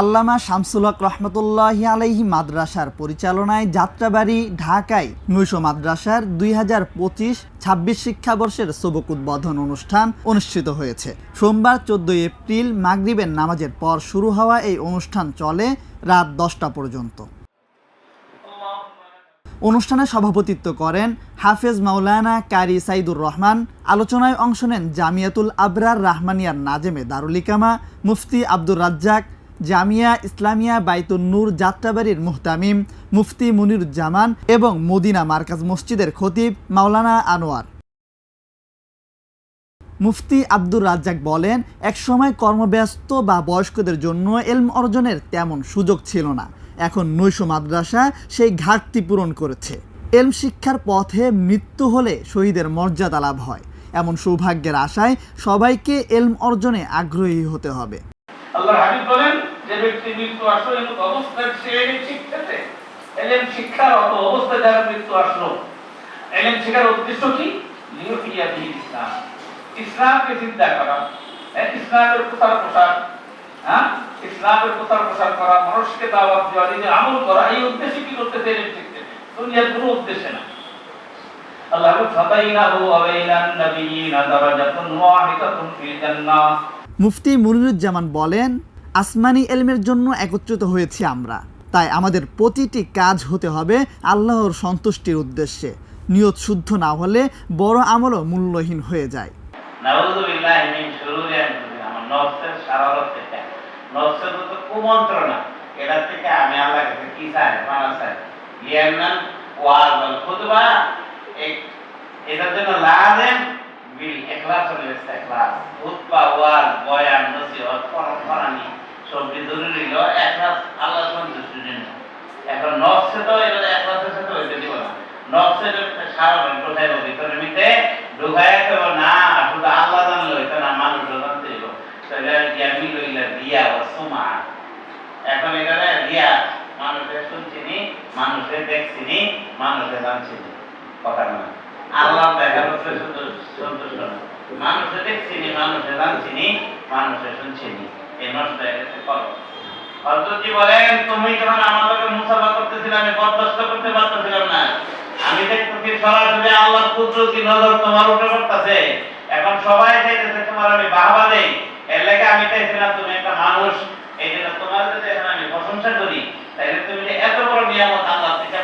আল্লামা শামসুল হক রহমতুল্লাহি আলাইহি মাদ্রাসার পরিচালনায় যাত্রাবাড়ি, ঢাকায় নৈশ মাদ্রাসার দুই হাজার পঁচিশ ছাব্বিশ শিক্ষাবর্ষের সবক উদ্বোধন অনুষ্ঠান অনুষ্ঠিত হয়েছে। সোমবার চোদ্দই এপ্রিল মাগরিবের নামাজের পর শুরু হওয়া এই অনুষ্ঠান চলে রাত দশটা পর্যন্ত। অনুষ্ঠানে সভাপতিত্ব করেন হাফেজ মাওলানা কারি সাইদুর রহমান, আলোচনায় অংশ নেন জামিয়াতুল আবরার রাহমানিয়ার নাজেমে দারুল ইকামা মুফতি আব্দুর রাজ্জাক, জামিয়া ইসলামিয়া বাইতুন নূর যাত্রাবাড়ির মুহতামিম, মুফতি মুনিরুজ্জামান এবং মদিনা মার্কাজ মসজিদের খতিব মাওলানা আনোয়ার। মুফতি আব্দুর রাজ্জাক বলেন, একসময় কর্মব্যস্ত বা বয়স্কদের জন্য এলম অর্জনের তেমন সুযোগ ছিল না। এখন নৈশ মাদ্রাসা সেই ঘাটতি পূরণ করেছে। এলম শিক্ষার পথে মৃত্যু হলে শহীদের মর্যাদা লাভ হয়। এমন সৌভাগ্যের আশায় সবাইকে এলম অর্জনে আগ্রহী হতে হবে। আল্লাহর হাবিব বলেন যে ব্যক্তি মৃত্যু অবস্থায় সে এলেম শিক্ষার অত অবস্থায় যারা মৃত্যু আসলো শিক্ষার উদ্দেশ্য কি? বিল ইসলাম। ইসলামকে চিন্তা করা। হ্যাঁ, ইসলামের প্রচার প্রসার হ্যাঁ ইসলামের প্রচার প্রসার করা মানুষকে দাওয়াত দেওয়া নিজে আমল করা এই উদ্দেশ্যে কি শিখতেছে দুনিয়ার কোনো উদ্দেশ্যে না। আল্লাহ নাবিয়িনা দারাজাতুন ওয়াহিদাতুন ফিল জান্নাহ। মুফতি মুনিরুজ্জামান বলেন আসমানি এলমের জন্য একত্রিত হয়েছি আমরা। তাই আমাদের প্রতিটি কাজ হতে হবে আল্লাহর সন্তুষ্টির উদ্দেশ্যে। নিয়ত শুদ্ধ না হলে বড় আমলও মূল্যহীন হয়ে যায়। নাউযুবিল্লাহি শুরুরি আনফুসিনা। আমার নফসের শারারত থেকে নফসের তো কুমন্ত্রণা এটা থেকে আমি আল্লাহ কাছে কি চাই পানা চাই? লিয়ান্নান ওয়াজ খুতবা এটার জন্য লাজেম বিল ইখলাস ওয়াল খুতবা ইখলাস সন্তুষ্টির জন্য। এখন নফসে তো এটা না। কোথায় ভিতরে শুধু আল্লাহ জানলো এটা না মানুষ জানতে সুমা। এখন এখানে দিয়া মানুষের শুনছিনি মানুষের দেখছিনি মানুষের জানছিনি কথা না। আল্লাহ দেখা হচ্ছে সন্তুষ্ট না। মানুষের দেখছিনি মানুষের জানছিনি মানুষের শুনছিনি এই নষ্ট হয়ে গেছে বলেন, তুমি যখন আমাদেরকে মুসাফা আমি বরদাস্ত করতে পারতেছিলাম না। আমি দেখতেছি সরাসরি আল্লাহর কুদরতি নজর তোমার উপরে পড়তেছে। এখন সবাই চাইতেছে তোমার আমি বাহবা দেই এর লাগে আমি চাইছিলাম তুমি একটা মানুষ এই জন্য তোমার যদি এখন আমি প্রশংসা করি তাহলে তুমি যে এত বড় নিয়ামত আল্লাহ থেকে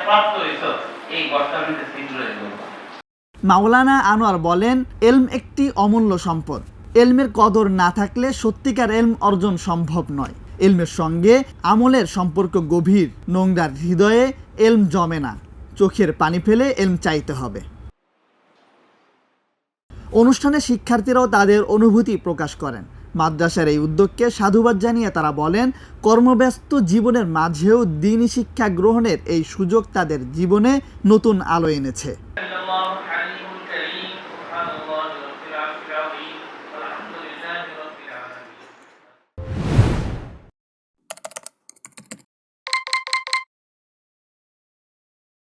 মাওলানা আনোয়ার বলেন, এলম একটি অমূল্য সম্পদ। এলমের কদর না থাকলে সত্যিকার এলম অর্জন সম্ভব নয়। এলমের সঙ্গে আমলের সম্পর্ক গভীর, নোংরার হৃদয়ে এলম জমে না। চোখের পানি ফেলে এলম চাইতে হবে। অনুষ্ঠানে শিক্ষার্থীরাও তাদের অনুভূতি প্রকাশ করেন। মাদ্রাসার এই উদ্যোগকে সাধুবাদ জানিয়ে তারা বলেন, কর্মব্যস্ত জীবনের মাঝেও দিনী শিক্ষা গ্রহণের এই সুযোগ তাদের জীবনে নতুন আলো এনেছে।